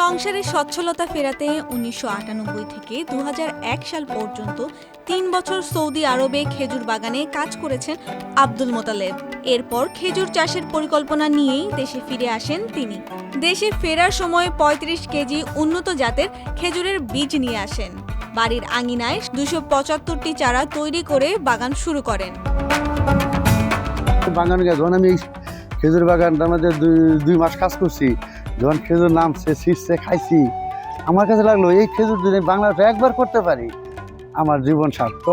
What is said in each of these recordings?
সংসারে সচ্ছলতা ফেরাতে উনিশশো থেকে দুহাজার এক সাল পর্যন্ত তিন বছর সৌদি আরবে খেজুর বাগানে কাজ করেছেন আব্দুল মোতালেব। এরপর খেজুর চাষের পরিকল্পনা নিয়েই দেশে ফিরে আসেন তিনি। দেশে ফেরার সময় ৩৫ কেজি উন্নত জাতের খেজুরের বীজ নিয়ে আসেন। বাড়ির আঙিনায় দুশো পঁচাত্তরটি চারা তৈরি করে বাগান শুরু করেন। বাগান যখন আমি খেজুর বাগানটার দুই মাস কাজ করছি যখন খেজুর নামছে ছিটছে খাইছি, আমার কাছে লাগল, এই খেজুর যদি বাংলাটা একবার করতে পারি, আমার জীবন স্বার্থ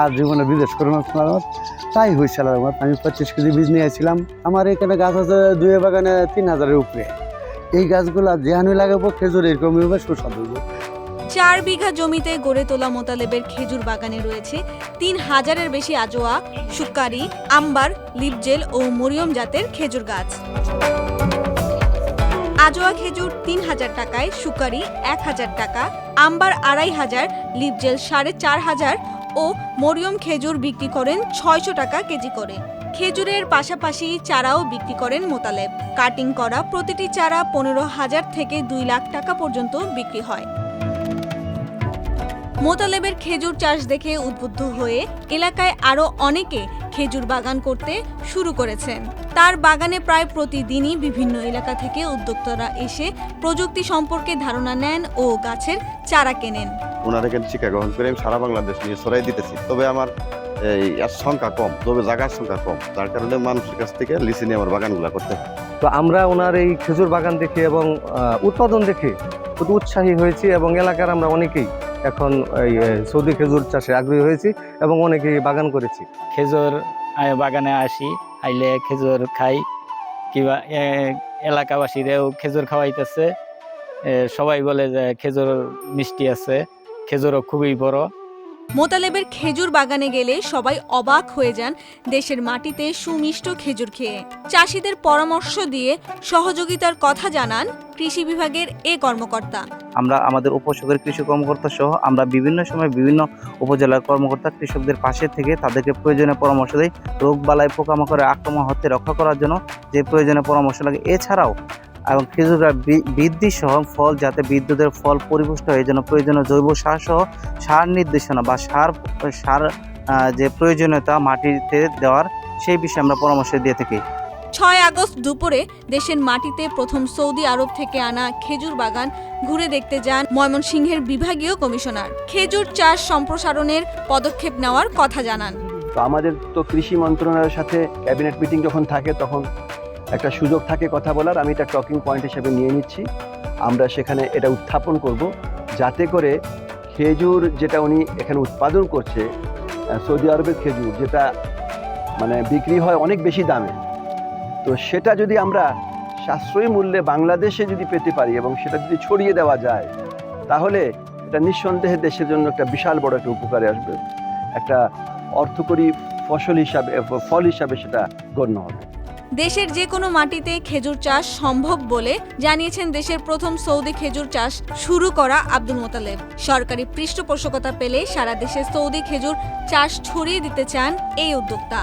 আর জীবনে বিদেশ করে তাই হয়েছিল আমার আমি পঁচিশ কেজি বীজ নিয়ে আসছিলাম। আমার এখানে গাছ আছে দুই বাগানে তিন হাজারের উপরে। এই গাছগুলা যেহানি লাগাবো, খেজুর এরকমই হবে, সুস্বাদু চার বিঘা জমিতে গড়ে তোলা মোতালেবের খেজুর বাগানে রয়েছে তিন হাজারের বেশি আজোয়া, সুকারি, আম্বার, লিপজেল ও মরিয়ম জাতের খেজুর গাছ। আজোয়া খেজুর তিন হাজার টাকায়, সুকারি এক হাজার টাকা, আম্বার আড়াই হাজার লিপজেল সাড়ে চার হাজার ও মরিয়ম খেজুর বিক্রি করেন ছয়শো টাকা কেজি করে। খেজুরের পাশাপাশি চারাও বিক্রি করেন মোতালেব। কাটিং করা প্রতিটি চারা পনেরো হাজার থেকে দুই লাখ টাকা পর্যন্ত বিক্রি হয়। মোতালেবের খেজুর চাষ দেখে উদ্বুদ্ধ হয়ে এলাকায় আরও অনেকে খেজুর বাগান করতে শুরু করেছেন। তার বাগানে প্রায় প্রতিদিনই বিভিন্ন এলাকা থেকে উদ্যোক্তারা এসে প্রযুক্তি সম্পর্কে ধারণা নেন ও গাছের চারা কেনেন। ওনারা এখানে শিক্ষা গ্রহণ করে আমি সারা বাংলাদেশ নিয়ে ছড়াই দিতেছি। তবে আমার এই সংখ্যা কম তবে জায়গার সংখ্যা কম। যার কারণে মানুষের কাছ থেকে লিসে নিয়ে আমার বাগানগুলো করতে হয়। তো আমরা ওনার এই খেজুর বাগান দেখে এবং উৎপাদন দেখে খুব উৎসাহী হয়েছি এবং এলাকার আমরা অনেকেই এখন এই সৌদি খেজুর চাষে আগ্রহী হয়েছি এবং অনেকে বাগান করেছি। খেজুর বাগানে আসি, আইলে খেজুর খাই। কিবা এলাকাবাসীরাও খেজুর খাওয়াইতেছে। সবাই বলে যে খেজুর মিষ্টি আছে, খেজুরও খুবই বড়। মোতালেবের খেজুর বাগানে গেলে সবাই অবাক হয়ে যান দেশের মাটিতে সুমিষ্ট খেজুর খেয়ে। চাষিদের পরামর্শ দিয়ে সহযোগিতার কথা জানান কৃষি বিভাগের এ কর্মকর্তা। আমরা আমাদের উপসকের কৃষি কর্মকর্তা সহ আমরা বিভিন্ন সময় বিভিন্ন উপজেলার কর্মকর্তা কৃষকদের পাশে থেকে তাদেরকে প্রয়োজনীয় পরামর্শ দেই। রোগ বালাই পোকামাকড়ের আক্রমণ হতে রক্ষা করার জন্য যে প্রয়োজনীয় পরামর্শ লাগে। এছাড়াও এবং খেজুরের বৃদ্ধি সহ ফল যাতে বিদ্যুতের ফল পরিপুষ্ট হয় এই জন্য প্রয়োজনীয় জৈব সার সহ সার নির্দেশনা বা সার সার যে প্রয়োজনীয়তা মাটিতে দেওয়ার সেই বিষয়ে আমরা পরামর্শ দিয়ে থাকি। ছয় আগস্ট দুপুরে দেশের মাটিতে প্রথম সৌদি আরব থেকে আনা খেজুর বাগান ঘুরে দেখতে যান ময়মনসিংহের বিভাগীয় কমিশনার। খেজুর চাষ সম্প্রসারণের পদক্ষেপ নেওয়ার কথা জানান। তো আমাদের তো কৃষি মন্ত্রণালয়ের সাথে ক্যাবিনেট মিটিং যখন থাকে তখন একটা সুযোগ থাকে কথা বলার, আমি এটা টকিং পয়েন্ট হিসেবে নিয়ে নিচ্ছি। আমরা সেখানে এটা উত্থাপন করব যাতে করে খেজুর যেটা উনি এখানে উৎপাদন করছে সৌদি আরবের খেজুর যেটা মানে বিক্রি হয় অনেক বেশি দামে। তো সেটা যদি আমরা সাশ্রয়ী মূল্যে বাংলাদেশে যদি পেতে পারি এবং সেটা যদি ছড়িয়ে দেওয়া যায়, তাহলে এটা নিঃসন্দেহে দেশের জন্য একটা বিশাল বড় একটা উপকারে আসবে। একটা অর্থকরী ফসল হিসাবে, ফল হিসাবে সেটা গণ্য হবে। দেশের যে কোনো মাটিতে খেজুর চাষ সম্ভব বলে জানিয়েছেন দেশের প্রথম সৌদি খেজুর চাষ শুরু করা আব্দুল মোতালেব। সরকারি পৃষ্ঠপোষকতা পেলে সারা দেশে সৌদি খেজুর চাষ ছড়িয়ে দিতে চান এই উদ্যোক্তা।